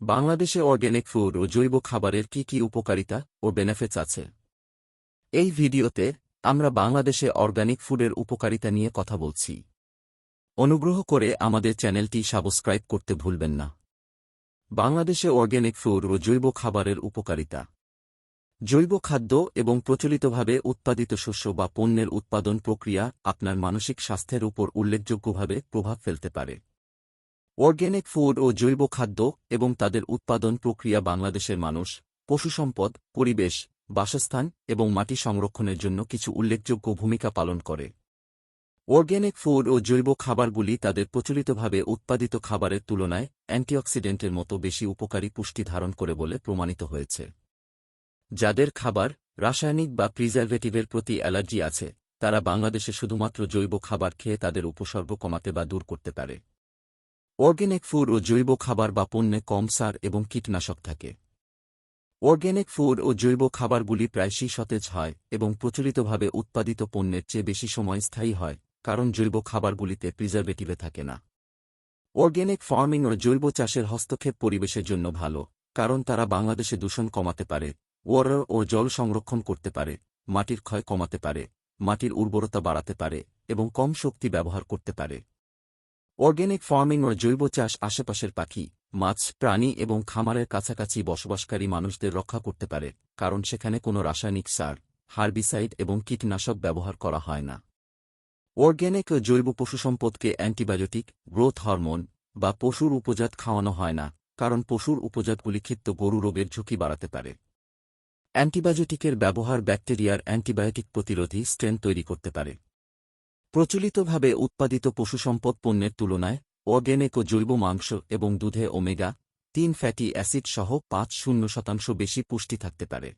বাংলাদেশে organic food ও জৈব খাবারের কি কি উপকারিতা ও বেনিফিটস আছে? এই ভিডিওতে আমরা বাংলাদেশে অর্গানিক ফুডের উপকারিতা নিয়ে কথা বলছি। অনুগ্রহ করে আমাদের চ্যানেলটি সাবস্ক্রাইব করতে ভুলবেন না। বাংলাদেশে অর্গ্যানিক ফুড ও জৈব খাবারের উপকারিতা। জৈব খাদ্য এবং প্রচলিতভাবে উৎপাদিত শস্য বা পণ্যের উৎপাদন প্রক্রিয়া আপনার মানসিক স্বাস্থ্যের উপর উল্লেখযোগ্যভাবে প্রভাব ফেলতে পারে। অর্গ্যানিক ফুড ও জৈব খাদ্য এবং তাদের উৎপাদন প্রক্রিয়া বাংলাদেশের মানুষ পশুসম্পদ পরিবেশ, বাসস্থান এবং মাটি সংরক্ষণের জন্য কিছু উল্লেখযোগ্য ভূমিকা পালন করে। অর্গ্যানিক ফুড ও জৈব খাবারগুলি তাদের প্রচলিতভাবে উৎপাদিত খাবারের তুলনায় অ্যান্টিঅক্সিডেন্টের মতো বেশি উপকারী পুষ্টি ধারণ করে বলে প্রমাণিত হয়েছে। যাদের খাবার রাসায়নিক বা প্রিজারভেটিভের প্রতি অ্যালার্জি আছে, তারা বাংলাদেশে শুধুমাত্র জৈব খাবার খেয়ে তাদের উপসর্গ কমাতে বা দূর করতে পারে। অর্গ্যানিক ফুড ও জৈব খাবার বা পণ্যে কম সার এবং কীটনাশক থাকে। অর্গ্যানিক ফুড ও জৈব খাবারগুলি প্রায়শই সতেজ হয় এবং প্রচলিতভাবে উৎপাদিত পণ্যের চেয়ে বেশি সময় স্থায়ী হয়, কারণ জৈব খাবারগুলিতে প্রিজারভেটিভে থাকে না। অর্গ্যানিক ফার্মিং ও জৈব চাষের হস্তক্ষেপ পরিবেশের জন্য ভালো, কারণ তারা বাংলাদেশে দূষণ কমাতে পারে, ওয়াটার ও জল সংরক্ষণ করতে পারে, মাটির ক্ষয় কমাতে পারে, মাটির উর্বরতা বাড়াতে পারে এবং কম শক্তি ব্যবহার করতে পারে। অর্গ্যানিক ফার্মিং ও জৈব চাষ আশেপাশের পাখি, মাছ, প্রাণী এবং খামারের কাছাকাছি বসবাসকারী মানুষদের রক্ষা করতে পারে, কারণ সেখানে কোনো রাসায়নিক সার, হার্বিসাইড এবং কীটনাশক ব্যবহার করা হয় না। অর্গ্যানিক ও জৈব পশুসম্পদকে অ্যান্টিবায়োটিক, গ্রোথ হরমোন বা পশুর উপজাত খাওয়ানো হয় না, কারণ পশুর উপজাতগুলি ক্ষিপ্ত গরু রোগের ঝুঁকি বাড়াতে পারে। অ্যান্টিবায়োটিকের ব্যবহার ব্যাকটেরিয়ার অ্যান্টিবায়োটিক প্রতিরোধী স্ট্রেন তৈরি করতে পারে। প্রচলিতভাবে উৎপাদিত পশুসম্পদ পণ্যের তুলনায় অর্গ্যানিক ও জৈব মাংস এবং দুধে ওমেগা তিন ফ্যাটি অ্যাসিড সহ পাঁচ শূন্য শতাংশ বেশি পুষ্টি থাকতে পারে।